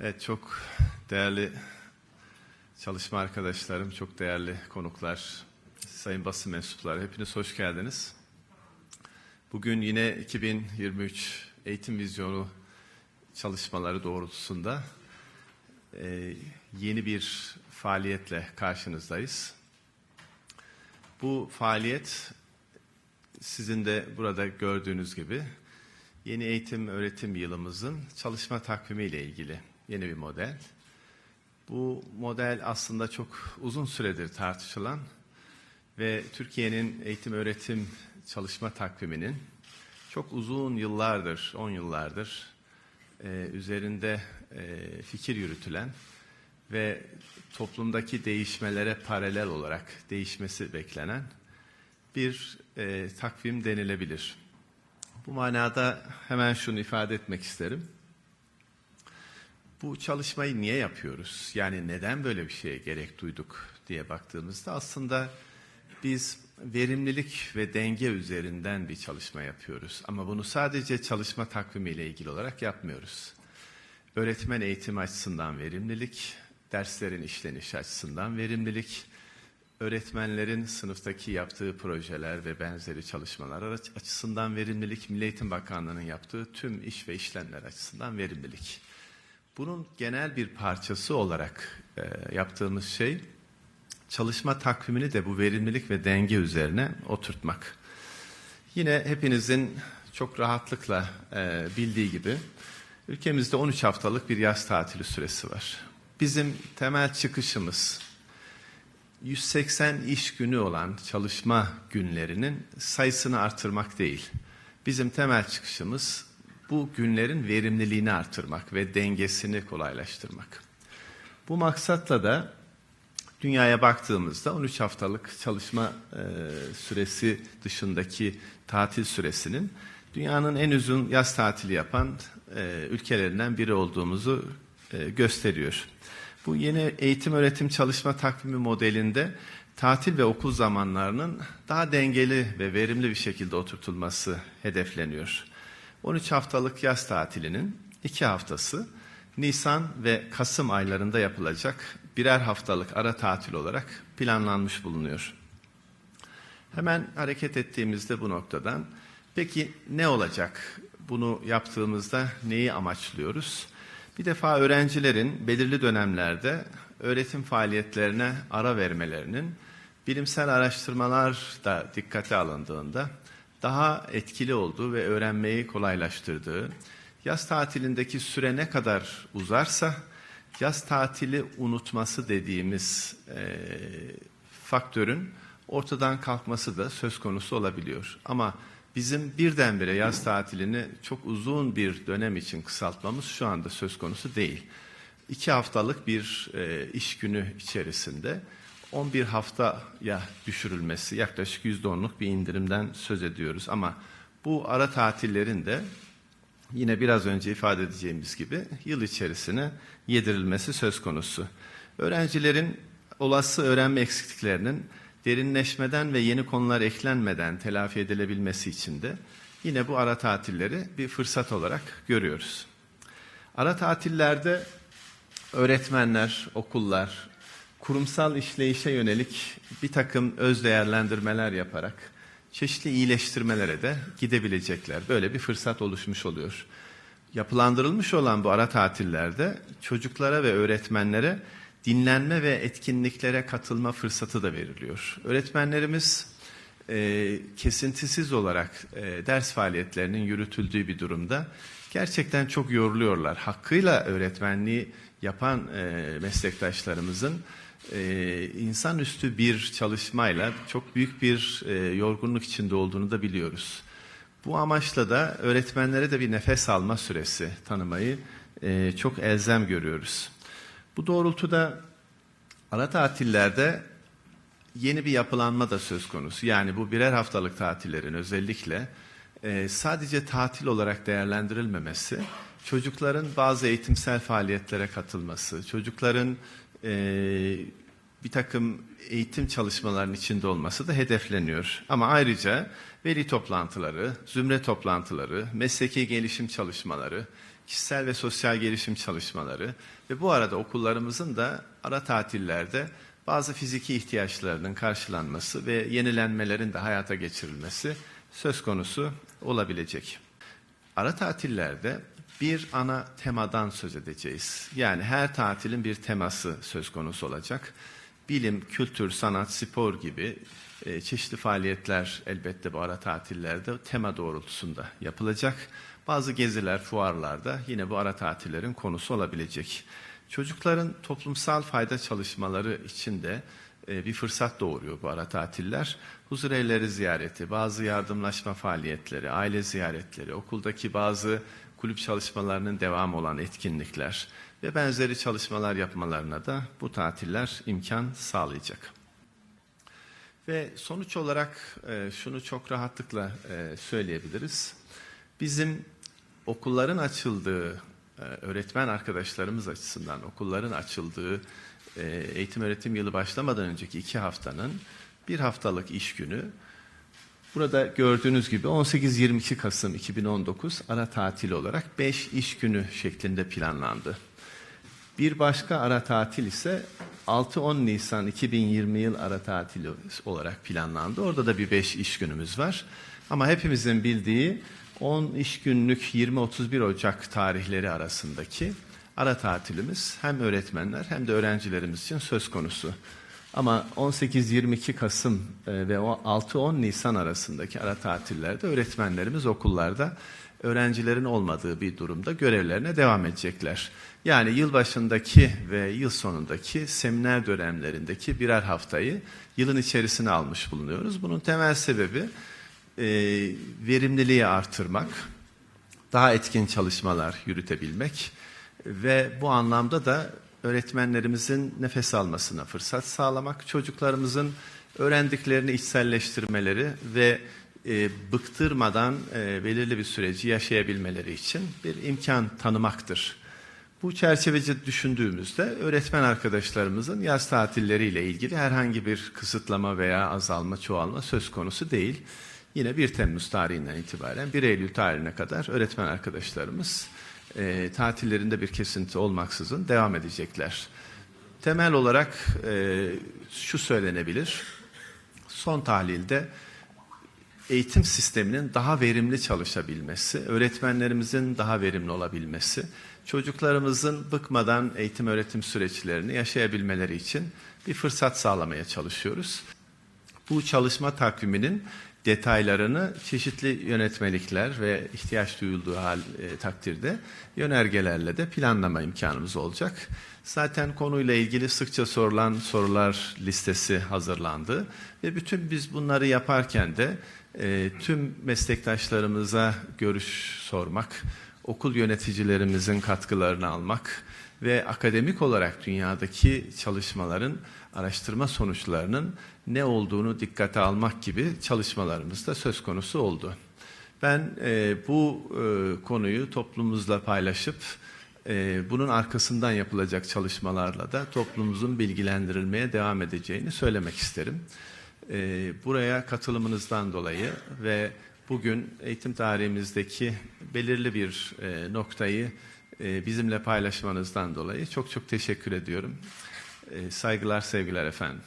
Evet çok değerli çalışma arkadaşlarım, çok değerli konuklar, sayın basın mensupları hepiniz hoş geldiniz. Bugün yine 2023 eğitim vizyonu çalışmaları doğrultusunda e, yeni bir faaliyetle karşınızdayız. Bu faaliyet sizin de burada gördüğünüz gibi yeni eğitim öğretim yılımızın çalışma takvimi ile ilgili yeni bir model. Bu model aslında çok uzun süredir tartışılan ve Türkiye'nin eğitim öğretim çalışma takviminin çok uzun yıllardır, 10 yıllardır e, üzerinde e, fikir yürütülen ve toplumdaki değişmelere paralel olarak değişmesi beklenen bir e, takvim denilebilir. Bu manada hemen şunu ifade etmek isterim. Bu çalışmayı niye yapıyoruz? Yani neden böyle bir şeye gerek duyduk diye baktığımızda aslında biz verimlilik ve denge üzerinden bir çalışma yapıyoruz. Ama bunu sadece çalışma takvimi ile ilgili olarak yapmıyoruz. Öğretmen eğitimi açısından verimlilik, derslerin işlenişi açısından verimlilik, öğretmenlerin sınıftaki yaptığı projeler ve benzeri çalışmalar açısından verimlilik, Milli Eğitim Bakanlığı'nın yaptığı tüm iş ve işlemler açısından verimlilik. Bunun genel bir parçası olarak e, yaptığımız şey çalışma takvimini de bu verimlilik ve denge üzerine oturtmak. Yine hepinizin çok rahatlıkla e, bildiği gibi ülkemizde 13 haftalık bir yaz tatili süresi var. Bizim temel çıkışımız 180 iş günü olan çalışma günlerinin sayısını artırmak değil. Bizim temel çıkışımız bu günlerin verimliliğini artırmak ve dengesini kolaylaştırmak. Bu maksatla da dünyaya baktığımızda 13 haftalık çalışma e, süresi dışındaki tatil süresinin dünyanın en uzun yaz tatili yapan e, ülkelerinden biri olduğumuzu e, gösteriyor. Bu yeni eğitim öğretim çalışma takvimi modelinde tatil ve okul zamanlarının daha dengeli ve verimli bir şekilde oturtulması hedefleniyor. 13 haftalık yaz tatilinin 2 haftası Nisan ve Kasım aylarında yapılacak birer haftalık ara tatil olarak planlanmış bulunuyor. Hemen hareket ettiğimizde bu noktadan peki ne olacak? Bunu yaptığımızda neyi amaçlıyoruz? Bir defa öğrencilerin belirli dönemlerde öğretim faaliyetlerine ara vermelerinin bilimsel araştırmalar da dikkate alındığında daha etkili olduğu ve öğrenmeyi kolaylaştırdığı, yaz tatilindeki süre ne kadar uzarsa yaz tatili unutması dediğimiz e, faktörün ortadan kalkması da söz konusu olabiliyor. Ama bizim birdenbire yaz tatilini çok uzun bir dönem için kısaltmamız şu anda söz konusu değil. İki haftalık bir e, iş günü içerisinde 11 haftaya düşürülmesi yaklaşık %10'luk bir indirimden söz ediyoruz. Ama bu ara tatillerin de yine biraz önce ifade edeceğimiz gibi yıl içerisine yedirilmesi söz konusu. Öğrencilerin olası öğrenme eksikliklerinin derinleşmeden ve yeni konular eklenmeden telafi edilebilmesi için de yine bu ara tatilleri bir fırsat olarak görüyoruz. Ara tatillerde öğretmenler, okullar, kurumsal işleyişe yönelik bir takım öz değerlendirmeler yaparak çeşitli iyileştirmelere de gidebilecekler. Böyle bir fırsat oluşmuş oluyor. Yapılandırılmış olan bu ara tatillerde çocuklara ve öğretmenlere dinlenme ve etkinliklere katılma fırsatı da veriliyor. Öğretmenlerimiz e, kesintisiz olarak e, ders faaliyetlerinin yürütüldüğü bir durumda gerçekten çok yoruluyorlar. Hakkıyla öğretmenliği yapan e, meslektaşlarımızın e, insanüstü bir çalışmayla çok büyük bir e, yorgunluk içinde olduğunu da biliyoruz. Bu amaçla da öğretmenlere de bir nefes alma süresi tanımayı e, çok elzem görüyoruz. Bu doğrultuda ara tatillerde yeni bir yapılanma da söz konusu. Yani bu birer haftalık tatillerin özellikle e, sadece tatil olarak değerlendirilmemesi çocukların bazı eğitimsel faaliyetlere katılması, çocukların eee, bir takım eğitim çalışmalarının içinde olması da hedefleniyor. Ama ayrıca veli toplantıları, zümre toplantıları, mesleki gelişim çalışmaları, kişisel ve sosyal gelişim çalışmaları ve bu arada okullarımızın da ara tatillerde bazı fiziki ihtiyaçlarının karşılanması ve yenilenmelerin de hayata geçirilmesi söz konusu olabilecek. Ara tatillerde bir ana temadan söz edeceğiz. Yani her tatilin bir teması söz konusu olacak. Bilim, kültür, sanat, spor gibi e, çeşitli faaliyetler elbette bu ara tatillerde tema doğrultusunda yapılacak. Bazı geziler, fuarlarda yine bu ara tatillerin konusu olabilecek. Çocukların toplumsal fayda çalışmaları için de e, bir fırsat doğuruyor bu ara tatiller. Huzur evleri ziyareti, bazı yardımlaşma faaliyetleri, aile ziyaretleri, okuldaki bazı kulüp çalışmalarının devam olan etkinlikler ve benzeri çalışmalar yapmalarına da bu tatiller imkan sağlayacak. Ve sonuç olarak e, şunu çok rahatlıkla e, söyleyebiliriz. Bizim okulların açıldığı, e, öğretmen arkadaşlarımız açısından okulların açıldığı eğitim öğretim yılı başlamadan önceki iki haftanın bir haftalık iş günü Burada gördüğünüz gibi 18-22 Kasım 2019 ara tatil olarak 5 iş günü şeklinde planlandı. Bir başka ara tatil ise 6-10 Nisan 2020 yıl ara tatili olarak planlandı. Orada da bir 5 iş günümüz var. Ama hepimizin bildiği 10 iş günlük 20-31 Ocak tarihleri arasındaki ara tatilimiz hem öğretmenler hem de öğrencilerimiz için söz konusu. Ama 18-22 Kasım e, ve o 6-10 Nisan arasındaki ara tatillerde öğretmenlerimiz okullarda öğrencilerin olmadığı bir durumda görevlerine devam edecekler. Yani yılbaşındaki ve yıl sonundaki seminer dönemlerindeki birer haftayı yılın içerisine almış bulunuyoruz. Bunun temel sebebi e, verimliliği artırmak, daha etkin çalışmalar yürütebilmek ve bu anlamda da öğretmenlerimizin nefes almasına fırsat sağlamak, çocuklarımızın öğrendiklerini içselleştirmeleri ve e, bıktırmadan e, belirli bir süreci yaşayabilmeleri için bir imkan tanımaktır. Bu çerçevece düşündüğümüzde öğretmen arkadaşlarımızın yaz tatilleriyle ilgili herhangi bir kısıtlama veya azalma, çoğalma söz konusu değil. Yine 1 Temmuz tarihinden itibaren 1 Eylül tarihine kadar öğretmen arkadaşlarımız e, tatillerinde bir kesinti olmaksızın devam edecekler. Temel olarak e, şu söylenebilir. Son tahlilde eğitim sisteminin daha verimli çalışabilmesi, öğretmenlerimizin daha verimli olabilmesi, çocuklarımızın bıkmadan eğitim öğretim süreçlerini yaşayabilmeleri için bir fırsat sağlamaya çalışıyoruz. Bu çalışma takviminin detaylarını çeşitli yönetmelikler ve ihtiyaç duyulduğu hal e, takdirde yönergelerle de planlama imkanımız olacak. Zaten konuyla ilgili sıkça sorulan sorular listesi hazırlandı ve bütün biz bunları yaparken de e, tüm meslektaşlarımıza görüş sormak, okul yöneticilerimizin katkılarını almak ve akademik olarak dünyadaki çalışmaların araştırma sonuçlarının ne olduğunu dikkate almak gibi çalışmalarımız da söz konusu oldu. Ben e, bu e, konuyu toplumumuzla paylaşıp e, bunun arkasından yapılacak çalışmalarla da toplumumuzun bilgilendirilmeye devam edeceğini söylemek isterim. E, buraya katılımınızdan dolayı ve bugün eğitim tarihimizdeki belirli bir e, noktayı e, bizimle paylaşmanızdan dolayı çok çok teşekkür ediyorum. E, saygılar, sevgiler efendim.